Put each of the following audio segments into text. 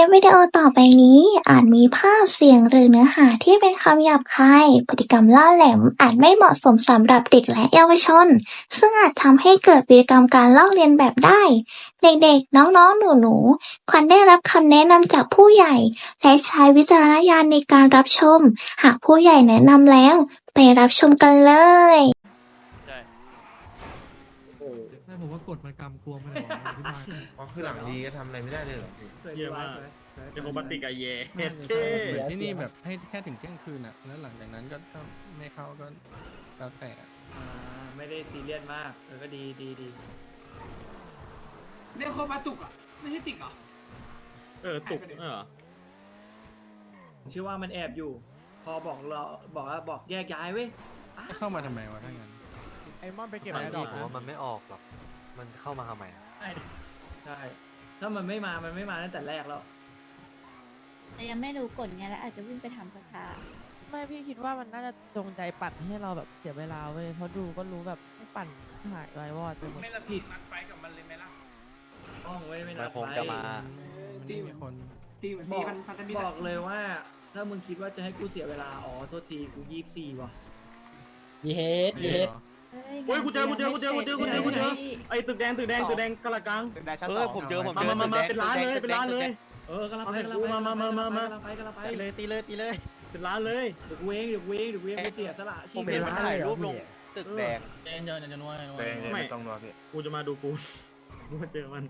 ลิปวิดีโอต่อไปนี้ อาจมีภาพเสียงหรือเนื้อหาที่เป็นคำหยาบคาย พฤติกรรมล่าแหลมอาจไม่เหมาะสมสำหรับเด็กและเยาวชน ซึ่งอาจทำให้เกิดพฤติกรรมการลอกเลียนแบบได้ เด็กๆ น้องๆ หนูๆ ควรได้รับคำแนะนำจากผู้ใหญ่ และใช้วิจารณญาณในการรับชม หากผู้ใหญ่แนะนำแล้ว ไปรับชมกันเลย ใช่ไม่ผมว่ากฎมันกำกวมไปหน่อยว่ะอธิบายเพราะคือหลังดีก็ทำอะไรไม่ได้เลยเหรอเยี่ยมมาก เดี๋ยวผมมาติกกับเย่เท่เหมือนที่นี่แบบให้แค่ถึงเที่ยงคืนอะ แล้วหลังจากนั้นก็ถ้าไม่เข้าก็แล้วแต่อ่าไม่ได้ซีเรียสมากเออก็ดีดีดีเรียกคนมาตุกอะ ไม่ใช่ติกเหรอเออตุกเออผมเชื่อว่ามันแอบอยู่ พอบอกเราบอกว่าบอกแยกย้ายเว้ย เข้ามาทำไมวะถ้างั้น ไอ้มอนไปเก็บไม่ไอ้ดดีอกผมนะว่ามันไม่ออกหรอก มันเข้ามาทำไมอะใช่ใช่ถ้ามันไม่มามันไม่มาตั้งแต่แรกแล้ว แต่ยังไม่รู้กฎไงแล้วอาจจะวิ่งไปทำสภาไม่พี่คิดว่ามันน่าจะจงใจปั่นให้เราแบบเสียเวลาเว้ยเพราะดูก็รู้แบบให้ปั่นหายไววอดไปหมดไม่ละผิดนัดไฟกับมันเลยไหมล่ะ ห้องไว้ไม่มันันบคงไว้จะมา มันไม่มีคน ตีเหมือนบตีอกพันพันธมิตรบอะอกเลยว่า ถ้ามึงคิดว่าจะให้กูเสียเวลา อ๋อ โทษที กูยี่สี่ว่ะ เย็ดไม่เย็ดเหรอ เฮ้ยกูเจอกูเจอกูเจอกูเจอกูเจอกูเจอไอ้ตึกแดงตึกแดงตึกแดงกะละกังเออผมเจอผมมาเจอมามามาตึเป็นกร้านแดงเลยตึเป็นกแดงร้านเลยเออกำลังไปเอาให้กำลังกูไปมามามามามากำลังไปกำลังไปตีเลยตีเลยตีเลย เป็นร้านเลยเดี๋ยวกูเองเดี๋ยวกูเองเดี๋ยวกูเองไปเสียสละชีผมพเห็นมันถ่ายรูปลงตึกแดง เจนเจนจะนวดแดงไม่ไม่ต้องรอพี่กูจะมาดูกูกูมาเจอมัน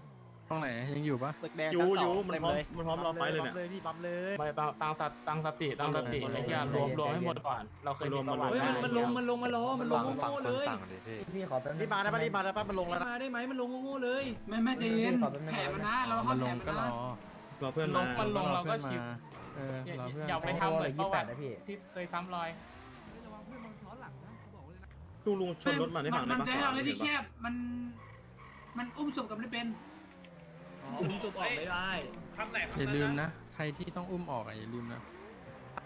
ตรงไหนยังอยู่ปะตึกแดงอยู่ชั้นสอยู่องมันเต็มพร้อมเลยมันพร้อมรอไฟเลยเนี่ย ปั๊มเลยพี่ปั๊มเลยไม่ตั้งตั้งสติตั้งสติตั้งสติไอ้ที่รวมรวมให้หมดก่อน เราเคยมีประวัติเฮ้ยมันมันลงมันลงมันล้อมันลฟังงฟังโง่คๆเลนยสั่งดิพี่พี่ขอรีบมาได้ปะรีบมาได้ปะมันลงแล้วนะมาได้ไหมมันลงโง่ๆเลยไม่ไม่ใจเย็นแผลมันนะเราเข้ามันลแผลงมันก็รนะอรอเพื่อนลมางมันลงเราก็ชิวเออรอเพื่อนอย่าไปทำเหมือนประวัติที่เคยซ้ำรอยดูลุงชนรถมันได้ฝั่งมัได้นปะจะให้เราเล่นที่แคบมัน มันอุ้มศพกับไม่เป็น อ๋อมึงจบออกไม่ได้อย่าลืมนะ ใครที่ต้องอุ้มออกอะอย่าลืมนะ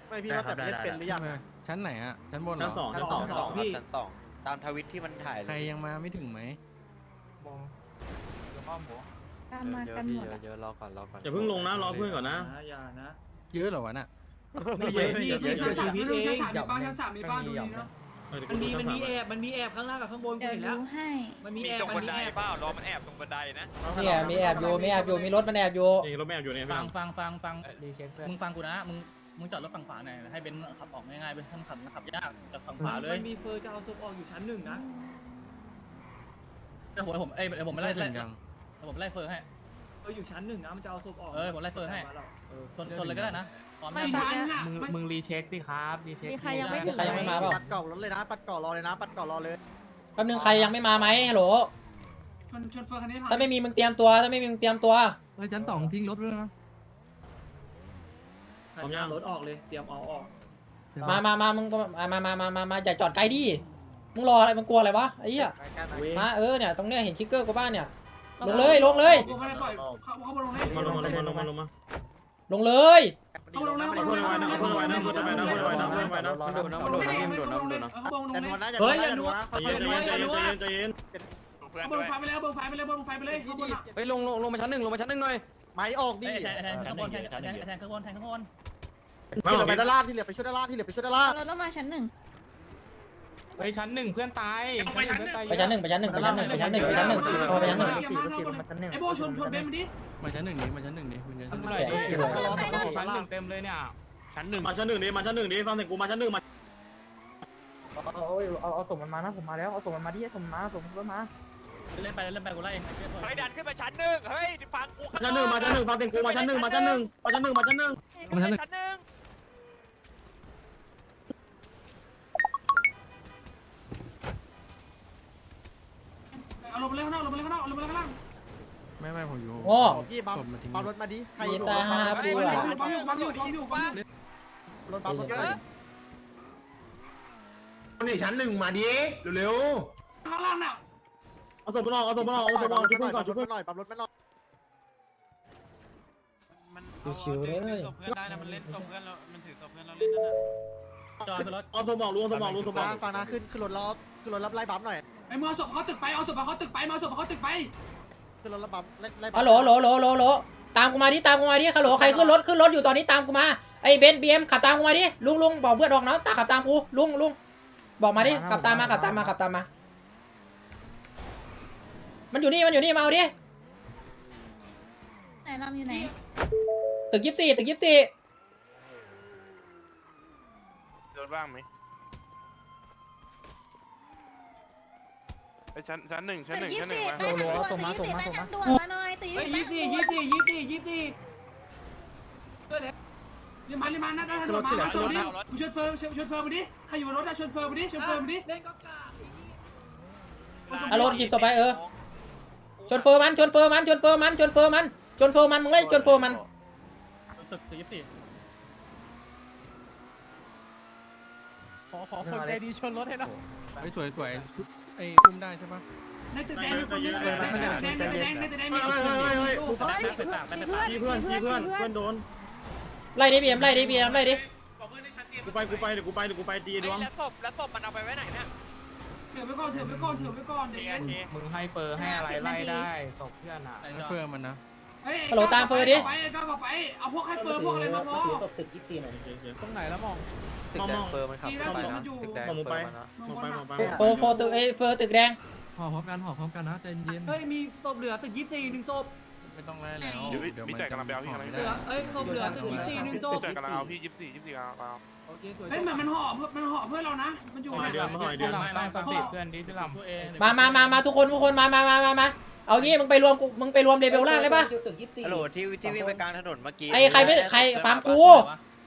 ไม่พี่ว่าแต่เล่นเป็นหรือยังเออชั้นไหนอะชั้นบนเหรชั้นอสอง ชั้ชั้นนสสอองงชั้นสองครับชั้นสองตามทวิตที่มันถ่ายเลใครยยังมาไม่ถึงไหมตามมาเยกัอะนหพี่มดเยอะอะเยอะรอก่อนรอก่อนอย่าเพิ่งลงนะรอเพื่อนก่อนนะนะอย่านะ เยอะเหรอวะน่ะ ไม่เยอะพี่ชั้เสียนสามชีวิตไม่เอรู้ชั้นงสามมีบ้านชั้นสามมีบ้านดูดีเนาะเออเดี๋ยว มันมีกูมันมีชั้แอสาบมันมีแอบข้างล่างกับข้างบนกูเดี๋ยวเห็นแล้วรู้ให้ มันมีแอบมันมีแอบรอมันแอบตรงบันไดนะ เนี่ยมีแอบอยู่มีแอบอยู่มีรถมันแอบอยู่นี่รถแม่อยู่เนี่ยพี่ฟังดำฟังฟังฟังรีเช็คเพื่อนมึงฟังกูนะมึงมึงจอดรถฝั่งขวาหน่อยให้เบนซ์ขับออกง่ายๆเป็นท่านขับขับยากจากฝั่งขวาเลยมันมีเฟอร์จะเอาศพออกอยู่ชั้นหนึ่งนะเดี๋ยวผมผมเอ้ยเดี๋ยวผมไม่ไล่ถึไล่งยังเดี๋ยวผมไล่เฟอร์ให้ เอออยู่ชั้นหนึ่งนะมันจะเอาศพออกเออผมไล่เฟิร์นให้เออชนชนเลยก็ได้นะพร้อมไม่ยัง ทันอะมึงมันมึงรีเช็คสิครับรีเช็คมีใครยังไม่มีถึงใครยังไม่มาเปล่าไหปัดกล่องรถเลยนะ ปัดกล่องรอเลยนะ ปัดกล่องรอเลย แป๊บนึงใครยังไม่มาไหมฮัลโหล ชนชนเฟอร์คันนี้ผ่านถ้าไม่มีมึงเตรียมตัว ถ้าไม่มีมึงเตรียมตัวไปชั้นสองทิ้งรถด้วยนะพร้อมยังรถออกเลยเตรียมเอาออกมามามามึงก็มามามามามามาอย่าจอดไกลดิ มึงรออะไร มึงกลัวอะไรวะไอ้เหี้ยเว้ยมาเออเนี่ยตรงเนี้ยเห็นคิกเกอร์กูบ้านเนี่ย ลงเลยลงเลยกูไม่ได้ปล่อยเขาเขาบนลงเลยมาลงมาลงมาลงมาลงมาลงเลย เขาบนลงเลยเขาบนลงเพื่เลอนยไว้นะเพื่อนไว้นะเพื่อนไว้นะเพื่อนไว้นะเพื่อนไว้นะมันโดดนะมันโดดนะมันโดดนะเขาบนลงแต่เลนยวลนะอย่าเฮ้ยนวลอย่านะนัวอย่าใจนวลเย็นใจเย็นใจเย็นใจเย็นเขาบนไฟไปแล้วบนไฟไปเลยบนไฟไปเลยเขาบนอะเฮ้ยลงลงลงมาชั้นหนึ่งลงมาชั้นหนึ่งหน่อยไม้ออกดิแทนแทนข้างบนแทนแทนแทนข้างบนแทนข้างบนที่เหลือไปด้านล่างที่เหลือไปช่วยด้านล่างที่เหลือไปช่วยด้านล่างเราต้องมาชั้นหนึ่งเฮ้ย ชั้นหนึ่งเพื่อนตายไปชั้นหนึ่งไปชั้นหนึ่งไปชั้นหนึ่งไปชั้นหนึ่งไปชั้นหนึ่งโอ้ไปชั้นหนึ่งเกียร์มาข้างบนไอ้โบชนชนเบนมันดิมาชั้นหนึ่งดิมาชั้นหนึ่งดิคุณชั้นหนึ่งหน่อยดิชั้นหนึ่งเต็มเลยเนี่ยชั้นหนึ่งมาชั้นหนึ่งดิมาชั้นหนึ่งดิฟังเสียงกูมาชั้นหนึ่งมาเอาเอาเอาส่งมันมานะผมมาแล้วเอาส่งมันมาดิส่งมันมาส่งมันมาเล่นไปเล่นไปกูไล่เองไปดันขึ้นมาชั้นหนึ่งเฮ้ยฟังกูชั้นหนึ่งมาชั้นหนึ่งฟังเสียงกูมาชั้นหนึ่งมาชั้นหนึ่งมาชั้นหนึ่งมาชั้นหนึ่งมาชั้นหนึ่ง เอาลงไปเลยข้างนอกลงไปเลยข้างนอกลงไปเลยข้างล่างไม่ไม่ผมอยู่โง่ พี่บัมศพมาทิ้งบัมรถมาดิใครยีตาฮาปูปั๊มอะอยู่ปั๊มอยู่ปั๊มอยู่ปั๊มอยู่ปั๊มอยู่รถบัมรถมานี่ชั้นหนึ่งมาดิเร็วข้างล่างน่ะเอาศพมันออกเอาศพมันออกเอาศพมันออกชุบเพื่อนก่อนชุบเพื่อนหน่อยปั๊มรถไม่หน่อยชิวๆเลยเพื่อนได้นะมันเล่นศพเพื่อนเรามันถือศพเพื่อนเราเล่นนั่นน่ะจอดรถเอาศพออกลุงเอาศพออกลุงศพออกฟังนะขึ้นขึ้นรถล้อขึ้นรถรับไล่บัมหน่อย ไอ้มือศพเขาตึกไปเอาศพเขาตึกไปเอาศพเขาตึกไปขึ้นรถรับบัมไล่ไล่บัมฮัลโหลโหลโหลโหลโหลตามกูมาดิ ตามกูมาดิฮัลโหลใครขึ้นรถ ขึ้นรถอยู่ตอนนี้ตามกูมา ไอ้เบนซ์บีเอ็มขับตามกูมาดิ ลุงลุงบอกเพื่อนออกเนาะตาขับตามกู ลุงลุงบอกมาดิ ขับตามมา ขับตามมา ขับตามมา มันอยู่นี่ มันอยู่นี่ มาเอาดิ ไหนลำอยู่ไหน ตึกยี่สี่ตึกยี่สี่รถว่างไหม ไอชั้นชั้นหนึ่งชั้นหนึ่งชั้นหนึ่งมาใต้ทางด่วนตึกยี่สิบใต้ทางด่วนมาหน่อยตึกเฮ้ยยี่ยี่สิสี่บยี่สี่ยี่สี่ยี่สี่ช่วยเลยรีบมารีบมานะได้ถนนมามาชนดิมึงชนเฟิร์มชนเฟิร์มมาดิใครอยู่บนรถอะชนเฟิร์มมาดิชนเฟิร์มมาดิเล่นก็กล้าอารมณ์หยิบศพไปเออชนเฟอร์มันชนเฟอร์มันชนเฟอร์มันชนเฟอร์มันชนเฟอร์มันมึงเล่นชนเฟอร์มันตึกตึกยี่สิบสี่ขอขอคนใจดีชนรถให้หน่อยเฮ้ยสวยสวย ไอ้อุ้มได้ใช่ปะในตึกแดงในตึกแดงในตึกแดงในตึกแดงมีเฮ้ยเฮ้ยเฮ้ยไปไปตากไปตากพี่เพื่อนพี่เพื่อนเพื่อนโดนไล่ดิบีเอ็มไล่ดิบีเอ็มไล่ดิกูไปกูไปเดี๋ยวกูไปเดี๋ยวกูไปตีดวงแล้วศพแล้วศพมันเอาไปไว้ไหนเนี่ยถือไว้ก่อนถือไว้ก่อนถือไว้ก่อนเดี๋ยวมึงให้เฟอร์ให้อะไรไล่ได้ศพเพื่อนอะเฟิร์มันนะฮัลโหลตามเฟอร์ดิไปก็บอกไปเอาพวกให้เฟิร์พวกอะไรมาพอตกตึกยิปตีหน่อยตรงไหนแล้วมอง มองมองเฟอร์มันขับทีละไปสองนะมันอยู่ตึกแดงมองมึงเฟไปอร์มันนะมองไปมองไปโฟร์โฟร์ตึกเอยเฟอร์ตึกแดงห่อพร้อมกันห่อพร้อมกันนะใจเย็นเฮ้ยมีศพเหลือตึกยี่สี่หนึ่งศพไม่ต้องไล่แล้วเดี๋ยวพี่จ่ายกำลังไปเอาพี่กำลังเหลือเอ้ยศพเหลือตึกยี่สี่หนึ่งศพจ่ายกำลังเอาพี่ยี่สิบสี่ยี่สิบสี่กำลังเอาโอเคสวยเฮ้ยมันมันห่อมันห่อเพื่อนเรานะ มันอยู่หอยเดือนมาหอยเดือนไม่ไม่ฟังเพื่อนดิพี่ลำตัวเองมามามามาทุกคนทุกคนมามามามามาเอางี้มึงไปรวมกูมึงไปรวมเลเวลล่างได้ปะฮัลโหลที่ที่วิ่งไปกลางถนนเมื่อกี้ไอ้ใครไม่ใครฟังกู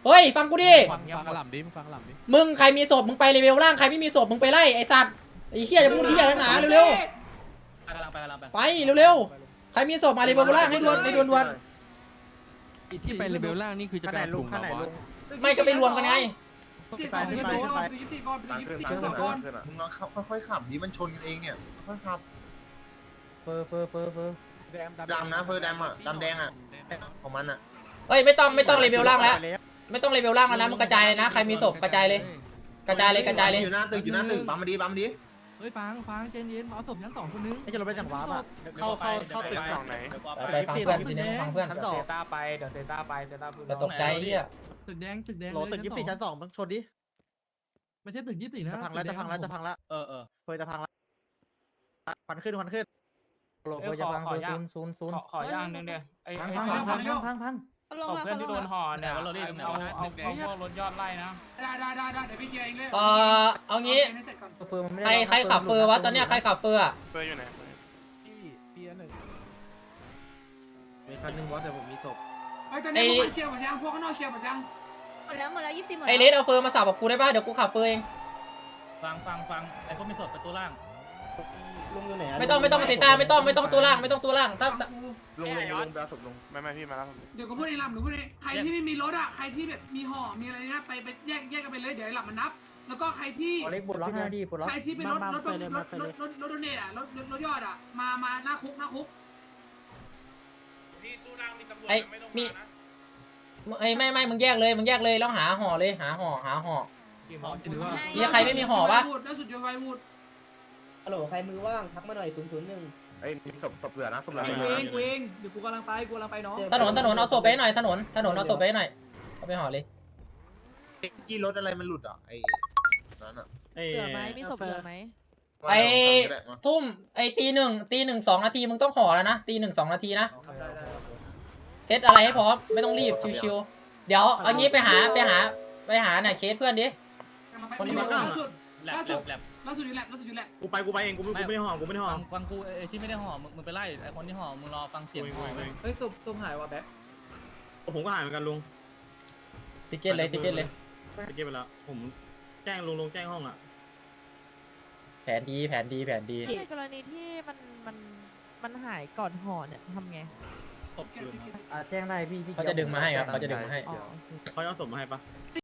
เฮ้ยฟังกูดิ ฟังฟังกระหล่ำดิฟังกระหล่ำดิมึงใครมีศพมึงไปเลเวลล่างใครไม่มีศพมึงไปไล่ไอ้สัตว์ไอ้เหี้ยจะพูดเหี้ยแล้วหนาเร็วกำลังไปกำลังไปๆไปเร็วๆใครมีศพมาเลเวลล่างให้ด่วนให้ด่วนที่ไปเลเวลล่างนี่คือจะไปถุงเหรอวะๆไม่ก็ไปรวมกันไงขึ้นไปขึ้นไปขึ้นไปยี่สิบก่อนยี่สิบก่อนมึงลองขับค่อยๆขับดิมันชนกันเองเนี่ยค่อยๆขับเฟอร์เฟอร์เฟอร์เฟอร์แดมดำนะเฟอร์ดำอะดำแดงอะของมันอะเฮ้ยไม่ต้องไม่ต้องเลเวลล่างแล้ว ไม่ต้องเลเวลล่างแล้วนะมึงกระจายเลยนะใครมีศพกระจายเลย กระจายเลยกระจายเลยอยู่หน้าตึกอยู่หน้าตึกปั๊มมาดีปั๊มมาดีเฮ้ยฟังฟังใจเย็นเอาศพชั้นสองคนนึงไอ้จะลงไปจากวาร์ปอะเข้าเข้าเข้าตึกฝั่งไหนไปฟังเพื่อนทีนี้ฟังเพื่อนชั้นสองเซต้าไปเดี๋ยวเซต้าไปเซต้าพูดอย่าตกใจเหี้ยตึกแดงตึกแดงโหลตึกยี่สิบสี่ชั้นสองมึงชนดิไม่ใช่ตึกยี่สิบนะจะพังแล้วจะพังแล้วจะพังแล้วเออเออเฟยจะพังแล้วควันขึ้นควันขึ้นเออขอขอย่างซูนซูนขอขอย่างนึงเดียวไอ้พังไอ้พังขอพังพังพังพัง ลงขอแล้วเพื่อนที่โดนห่อเนี่ยเอาเอาเอาพวกรถยอดไล่นะได้ได้ได้ได้เดี๋ยวพี่เคลียร์เองเลยเอ่อเอางี้ใครใครขับเฟอร์วะตอนเนี้ยใครขับเฟอร์อะเฟอร์อยู่ไหนพี่พี่อันหนึ่งมีคันนึงวะแต่ผมมีศพไอ้ตอนนี้พวกเชียร์หมดยังพวกข้างนอกเชียร์หมดยังหมดแล้วหมดแล้วยี่สิบหมดไอเลสเอาเฟอร์มาสับกับกูได้ป่ะเดี๋ยวกูขับเฟอร์เองฟังฟังฟังไอ้พวกมีศพประตูล่างไม่ต้องไม่ต้องมาเซต้าไม่ต้องไม่ต้องตัวล่างไม่ต้องตัวล่างถ้า ลงลงลงแบลศพลงไม่ไม่พี่มาแล้วเดี๋ยวก็พูดเองลำหรือพูดเองใครที่ไม่มีรถอะใครที่แบบมีห่อมีอะไรเนี้ยไปไปแยกแยกกันไปเลยเดี๋ยวหลับมันนับ แล้วก็ใครที่เล็กบุญล็อกห้าดีบุญล็อกใครที่เป็นรถรถรถรถรถรถรถโดเนทอะรถรถยอดอะมามาหน้าคุกหน้าคุกพี่ตู้ล่างมีตำรวจไอ้มีไอ้ไม่ไม่มึงแยกเลยมึงแยกเลยแล้วหาห่อเลยหาห่อหาห่อกี่โมงหรือว่ามีใครไม่มีห่อปะล่าสุดโยไววูดฮัลโหลใครมือว่างทักมาหน่อยศูนย์ศูนย์หนึ่ง ไอ้ศพศพเหลือนะศพเหลือกูเองกูเองเดี๋ยวกูกำลังไปกูกำลังไปน้องถนนถนนเอาศพไปให้หน่อยถนนถนนเอาศพไปให้หน่อยเอาไปห่อเลยกี้รถอะไรมันหลุดอะไอ้นั้นอะไอ้เหลือไหมมีศพเหลือไหมไอทุ่มไอตีหนึ่งตีหนึ่งสองนาทีมึงต้องห่อแล้วนะตีหนึ่งสองนาทีนะเซตอะไรให้พร้อมไม่ต้องรีบชิวๆเดี๋ยวเอางี้ไปหาไปหาไปหาเนี่ยเคสเพื่อนดิล่าสุด แลบล่าแลสุดบแลบล่าสุดอยู่แหละล่าสุดอยู่แหละกูไปกูไปเองกูไม่กูไม่ได้ห่อกูไม่ได้ห่อ ฟังฟังกูไอ้ที่ไม่ได้ห่อมึงมึงไปไล่ไอ้คนที่ห่อมึงรอฟังเสียงห่อเว้ยเฮ้ยศพศพหายว่ะแบ๊กผมก็หายเหมือนกันลุงติเก็ตเลยติเก็ตเลยไปเก็บไปแล้วผมแจ้งลุงลุงแจ้งห้องอะแผนดีแผนดีแผนดีในกรณีที่มันมันมันหายก่อนห่อเนี่ยทำไงศพอยู่นะแจ้งได้พี่พี่เขาจะดึงมาให้ครับเขาจะดึงมาให้อ๋อเขาจะเอาศพมาให้ปะเมื่อ